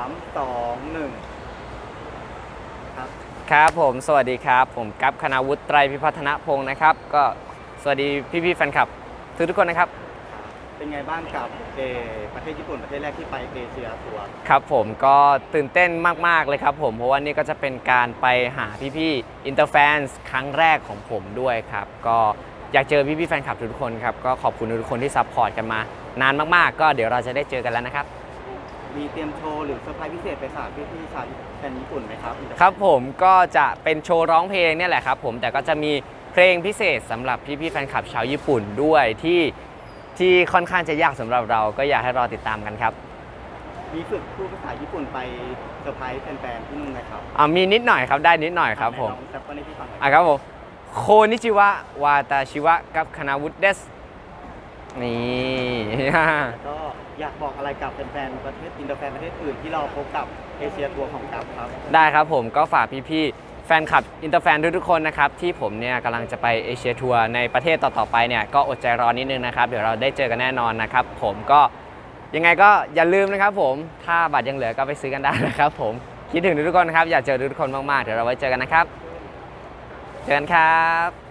สามสองหนึ่งครับครับผม สวัสดีครับ ผมกัปคณาวุฒิไตรพิพัฒนพงศ์นะครับ ก็สวัสดีพี่ๆแฟนคลับทุกทุกๆคนนะครับ เป็นไงบ้างกับเออประเทศญี่ปุ่นประเทศแรกที่ไปเอเชียทัวร์ครับผมก็ตื่นเต้นมาก ๆ เลยครับผม เพราะว่านี่ก็จะเป็นการไปหาพี่ๆอินเตอร์แฟนครั้งแรกของผมด้วยครับ ก็อยากเจอพี่ๆแฟนคลับทุกๆคนครับ ก็ขอบคุณทุกคนที่ซัพพอร์ตกันมานานมากๆ ก็เดี๋ยวเราจะได้เจอกันแล้วนะครับ มีเตรียมโชว์หรือเซอร์ไพรส์พิเศษไปฝากพี่ๆชาวแฟนญี่ปุ่นไหมครับครับผมก็จะเป็นโชว์ร้องเพลงเนี่ยแหละครับผมแต่ก็จะมีเพลงพิเศษสำหรับพี่ๆแฟนคลับชาวญี่ปุ่นด้วยที่ที่ค่อนข้างจะยากสำหรับเราก็อยากให้รอติดตามกันครับ มีฝึกพูดภาษาญี่ปุ่นไปเซอร์ไพรส์แฟนๆที่นู่นไหมครับอ่ามีนิดหน่อยครับได้นิดหน่อยครับผมลองแซปเปิลให้พี่ฟังหน่อยอะครับผมโคนิชิวะวาตาชิวะกับคณาวุฒิเดสนี่ แล้วก็ อยากบอกอะไรกับแฟนๆประเทศอินเตอร์แฟนประเทศอื่นที่เราพบกับเอเชียทัวร์ของกัฟครับ ได้ครับผมก็ฝากพี่ๆแฟนคลับอินเตอร์แฟนทุกๆคนนะครับ ที่ผมเนี่ยกำลังจะไปเอเชียทัวร์ในประเทศต่อๆไปเนี่ยก็อดใจรอนิดนึงนะครับ เดี๋ยวเราได้เจอกันแน่นอนนะครับ ผมก็ยังไงก็อย่าลืมนะครับ ผมถ้าบัตรยังเหลือก็ไปซื้อกันได้นะครับ ผมคิดถึงทุกๆคนนะครับอยากเจอทุกๆคนมากๆเดี๋ยวเราไว้เจอกันนะครับ เจอกันครับ